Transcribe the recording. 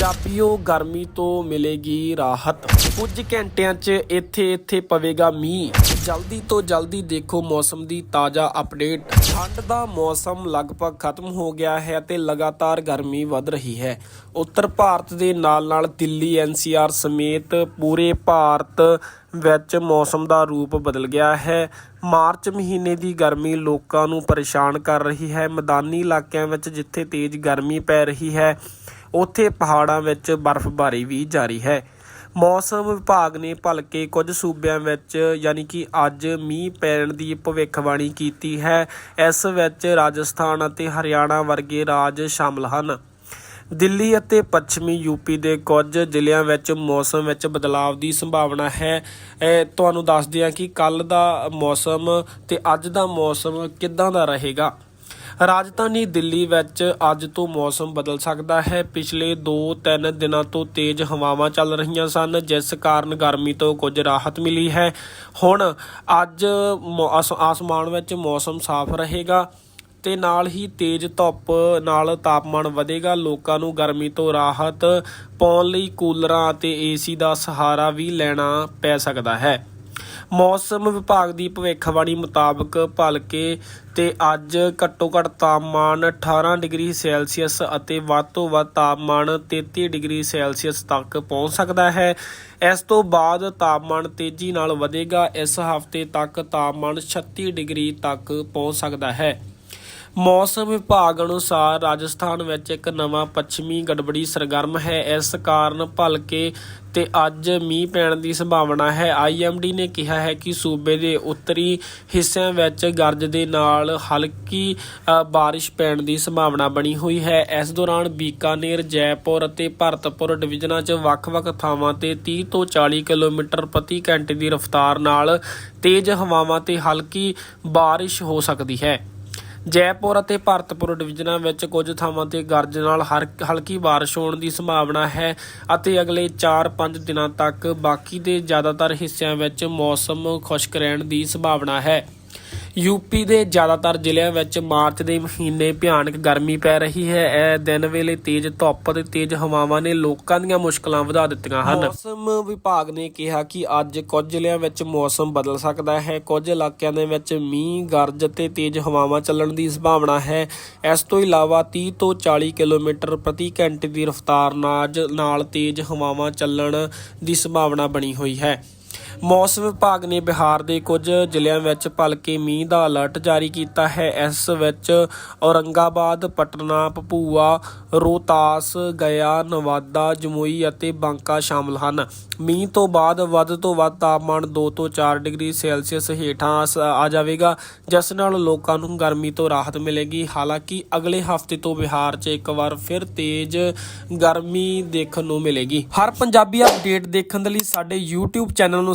ਪੰਜਾਬੀਓ, ਗਰਮੀ ਤੋਂ ਮਿਲੇਗੀ ਰਾਹਤ। ਕੁਝ ਘੰਟਿਆਂ 'ਚ ਇੱਥੇ ਇੱਥੇ ਪਵੇਗਾ ਮੀਂਹ। ਜਲਦੀ ਤੋਂ ਜਲਦੀ ਦੇਖੋ ਮੌਸਮ ਦੀ ਤਾਜ਼ਾ ਅਪਡੇਟ। ਠੰਡ ਦਾ ਮੌਸਮ ਲਗਭਗ ਖਤਮ ਹੋ ਗਿਆ ਹੈ ਅਤੇ ਲਗਾਤਾਰ ਗਰਮੀ ਵੱਧ ਰਹੀ ਹੈ। ਉੱਤਰ ਭਾਰਤ ਦੇ ਨਾਲ-ਨਾਲ ਦਿੱਲੀ ਐਨਸੀਆਰ ਸਮੇਤ ਪੂਰੇ ਭਾਰਤ ਵਿੱਚ ਮੌਸਮ ਦਾ ਰੂਪ ਬਦਲ ਗਿਆ ਹੈ। ਮਾਰਚ ਮਹੀਨੇ ਦੀ ਗਰਮੀ ਲੋਕਾਂ ਨੂੰ ਪਰੇਸ਼ਾਨ ਕਰ ਰਹੀ ਹੈ। ਮੈਦਾਨੀ ਇਲਾਕਿਆਂ ਵਿੱਚ ਜਿੱਥੇ ਤੇਜ਼ ਗਰਮੀ ਪੈ ਰਹੀ ਹੈ ਉੱਥੇ ਪਹਾੜਾਂ ਵਿੱਚ ਬਰਫ਼ਬਾਰੀ ਵੀ ਜਾਰੀ ਹੈ। ਮੌਸਮ ਵਿਭਾਗ ਨੇ ਭਲਕੇ ਕੁਝ ਸੂਬਿਆਂ ਵਿੱਚ ਯਾਨੀ ਕਿ ਅੱਜ ਮੀਂਹ ਪੈਣ ਦੀ ਭਵਿੱਖਬਾਣੀ ਕੀਤੀ ਹੈ। ਇਸ ਵਿੱਚ ਰਾਜਸਥਾਨ ਅਤੇ ਹਰਿਆਣਾ ਵਰਗੇ ਰਾਜ ਸ਼ਾਮਲ ਹਨ। ਦਿੱਲੀ ਅਤੇ ਪੱਛਮੀ ਯੂਪੀ ਦੇ ਕੁਝ ਜ਼ਿਲ੍ਹਿਆਂ ਵਿੱਚ ਮੌਸਮ ਵਿੱਚ ਬਦਲਾਅ ਦੀ ਸੰਭਾਵਨਾ ਹੈ। ਤੁਹਾਨੂੰ ਦੱਸਦੇ ਹਾਂ ਕਿ ਕੱਲ ਦਾ ਮੌਸਮ ਤੇ ਅੱਜ ਦਾ ਮੌਸਮ ਕਿੱਦਾਂ ਦਾ ਰਹੇਗਾ। ਰਾਜਧਾਨੀ ਦਿੱਲੀ ਵਿੱਚ ਅੱਜ ਤੋਂ ਮੌਸਮ ਬਦਲ ਸਕਦਾ ਹੈ। ਪਿਛਲੇ 2-3 ਦਿਨਾਂ ਤੋਂ ਤੇਜ਼ ਹਵਾਵਾਂ ਚੱਲ ਰਹੀਆਂ ਸਨ, ਜਿਸ ਕਾਰਨ ਗਰਮੀ ਤੋਂ ਕੁਝ ਰਾਹਤ ਮਿਲੀ ਹੈ। ਹੁਣ ਅੱਜ ਮੌ- ਆਸਮਾਨ ਵਿੱਚ ਮੌਸਮ ਸਾਫ਼ ਰਹੇਗਾ ਤੇ ਨਾਲ ਹੀ ਤੇਜ਼ ਧੁੱਪ ਨਾਲ ਤਾਪਮਾਨ ਵਧੇਗਾ। ਲੋਕਾਂ ਨੂੰ ਗਰਮੀ ਤੋਂ ਰਾਹਤ ਪਾਉਣ ਲਈ ਕੂਲਰਾਂ ਅਤੇ ਏਸੀ ਦਾ ਸਹਾਰਾ ਵੀ ਲੈਣਾ ਪੈ ਸਕਦਾ ਹੈ। ਮੌਸਮ ਵਿਭਾਗ ਦੀ ਭਵਿੱਖਬਾਣੀ ਮੁਤਾਬਕ ਭਲਕੇ ਤੇ ਅੱਜ ਘੱਟੋ ਘੱਟ ਤਾਪਮਾਨ 18 ਡਿਗਰੀ ਸੈਲਸੀਅਸ ਅਤੇ ਵੱਧ ਤੋਂ ਵੱਧ ਤਾਪਮਾਨ 33 ਡਿਗਰੀ ਸੈਲਸੀਅਸ ਤੱਕ ਪਹੁੰਚ ਸਕਦਾ ਹੈ। ਇਸ ਤੋਂ ਬਾਅਦ ਤਾਪਮਾਨ ਤੇਜ਼ੀ ਨਾਲ ਵਧੇਗਾ। ਇਸ ਹਫ਼ਤੇ ਤੱਕ ਤਾਪਮਾਨ 36 ਡਿਗਰੀ ਤੱਕ ਪਹੁੰਚ ਸਕਦਾ ਹੈ। ਮੌਸਮ ਵਿਭਾਗ ਅਨੁਸਾਰ ਰਾਜਸਥਾਨ ਵਿੱਚ ਇੱਕ ਨਵਾਂ ਪੱਛਮੀ ਗੜਬੜੀ ਸਰਗਰਮ ਹੈ। ਇਸ ਕਾਰਨ ਭਲਕੇ ਤੇ ਅੱਜ ਮੀਂਹ ਪੈਣ ਦੀ ਸੰਭਾਵਨਾ ਹੈ। ਆਈਐਮਡੀ ਨੇ ਕਿਹਾ ਹੈ ਕਿ ਸੂਬੇ ਦੇ ਉੱਤਰੀ ਹਿੱਸਿਆਂ ਵਿੱਚ ਗਰਜ ਦੇ ਨਾਲ ਹਲਕੀ ਬਾਰਿਸ਼ ਪੈਣ ਦੀ ਸੰਭਾਵਨਾ ਬਣੀ ਹੋਈ ਹੈ। ਇਸ ਦੌਰਾਨ ਬੀਕਾਨੇਰ, ਜੈਪੁਰ ਅਤੇ ਭਰਤਪੁਰ ਡਿਵੀਜ਼ਨਾਂ 'ਚ ਵੱਖ-ਵੱਖ ਥਾਵਾਂ ਤੇ 30 ਤੋਂ 40 ਕਿਲੋਮੀਟਰ ਪ੍ਰਤੀ ਘੰਟੇ ਦੀ ਰਫ਼ਤਾਰ ਨਾਲ ਤੇਜ਼ ਹਵਾਵਾਂ ਤੇ ਹਲਕੀ ਬਾਰਿਸ਼ ਹੋ ਸਕਦੀ ਹੈ। ਜੈਪੁਰ ਅਤੇ ਭਰਤਪੁਰ ਡਿਵੀਜ਼ਨਾਂ ਵਿੱਚ ਕੁਝ ਥਾਵਾਂ ਤੇ ਗਰਜ ਨਾਲ ਹਰ- ਹਲਕੀ ਬਾਰਿਸ਼ ਹੋਣ ਦੀ ਸੰਭਾਵਨਾ ਹੈ ਅਤੇ ਅਗਲੇ 4-5 ਦਿਨਾਂ ਤੱਕ ਬਾਕੀ ਦੇ ਜ਼ਿਆਦਾਤਰ ਹਿੱਸਿਆਂ ਵਿੱਚ ਮੌਸਮ ਖੁਸ਼ਕ ਰਹਿਣ ਦੀ ਸੰਭਾਵਨਾ ਹੈ। ਯੂਪੀ ਦੇ ਜ਼ਿਆਦਾਤਰ ਜ਼ਿਲ੍ਹਿਆਂ ਵਿੱਚ ਮਾਰਚ ਦੇ ਮਹੀਨੇ ਭਿਆਨਕ ਗਰਮੀ ਪੈ ਰਹੀ ਹੈ। ਇਹ ਦਿਨ ਵੇਲੇ ਤੇਜ਼ ਧੁੱਪ ਅਤੇ ਤੇਜ਼ ਹਵਾਵਾਂ ਨੇ ਲੋਕਾਂ ਦੀਆਂ ਮੁਸ਼ਕਲਾਂ ਵਧਾ ਦਿੱਤੀਆਂ ਹਨ। ਮੌਸਮ ਵਿਭਾਗ ਨੇ ਕਿਹਾ ਕਿ ਅੱਜ ਕੁਝ ਜ਼ਿਲ੍ਹਿਆਂ ਵਿੱਚ ਮੌਸਮ ਬਦਲ ਸਕਦਾ ਹੈ। ਕੁਝ ਇਲਾਕਿਆਂ ਦੇ ਵਿੱਚ ਮੀਂਹ, ਗਰਜ ਅਤੇ ਤੇਜ਼ ਹਵਾਵਾਂ ਚੱਲਣ ਦੀ ਸੰਭਾਵਨਾ ਹੈ। ਇਸ ਤੋਂ ਇਲਾਵਾ 30 ਤੋਂ 40 ਕਿਲੋਮੀਟਰ ਪ੍ਰਤੀ ਘੰਟੇ ਦੀ ਰਫ਼ਤਾਰ ਨਾਲ ਤੇਜ਼ ਹਵਾਵਾਂ ਚੱਲਣ ਦੀ ਸੰਭਾਵਨਾ ਬਣੀ ਹੋਈ ਹੈ। ਮੌਸਮ ਵਿਭਾਗ ਨੇ ਬਿਹਾਰ ਦੇ ਕੁਝ ਜ਼ਿਲ੍ਹਿਆਂ ਵਿੱਚ ਭਲਕੇ ਮੀਂਹ ਦਾ ਅਲਰਟ ਜਾਰੀ ਕੀਤਾ ਹੈ। ਇਸ ਵਿੱਚ ਔਰੰਗਾਬਾਦ, ਪਟਨਾ, ਭਪੂਆ, ਰੋਹਤਾਸ ਗਿਆ ਨਵਾਦਾ, ਜਮੂਈ ਅਤੇ ਬਾਂਕਾ ਸ਼ਾਮਲ ਹਨ। ਮੀਂਹ ਤੋਂ ਬਾਅਦ ਵੱਧ ਤੋਂ ਵੱਧ ਤਾਪਮਾਨ 2 ਤੋਂ 4 ਡਿਗਰੀ ਸੈਲਸੀਅਸ ਹੇਠਾਂ ਸ- ਆ ਜਾਵੇਗਾ, ਜਿਸ ਨਾਲ ਲੋਕਾਂ ਨੂੰ ਗਰਮੀ ਤੋਂ ਰਾਹਤ ਮਿਲੇਗੀ। ਹਾਲਾਂਕਿ ਅਗਲੇ ਹਫ਼ਤੇ ਤੋਂ ਬਿਹਾਰ 'ਚ ਇੱਕ ਵਾਰ ਫਿਰ ਤੇਜ਼ ਗਰਮੀ ਦੇਖਣ ਨੂੰ ਮਿਲੇਗੀ। ਹਰ ਪੰਜਾਬੀ ਅਪਡੇਟ ਦੇਖਣ ਦੇ ਲਈ ਸਾਡੇ YouTube ਚੈਨਲ ਨੂੰ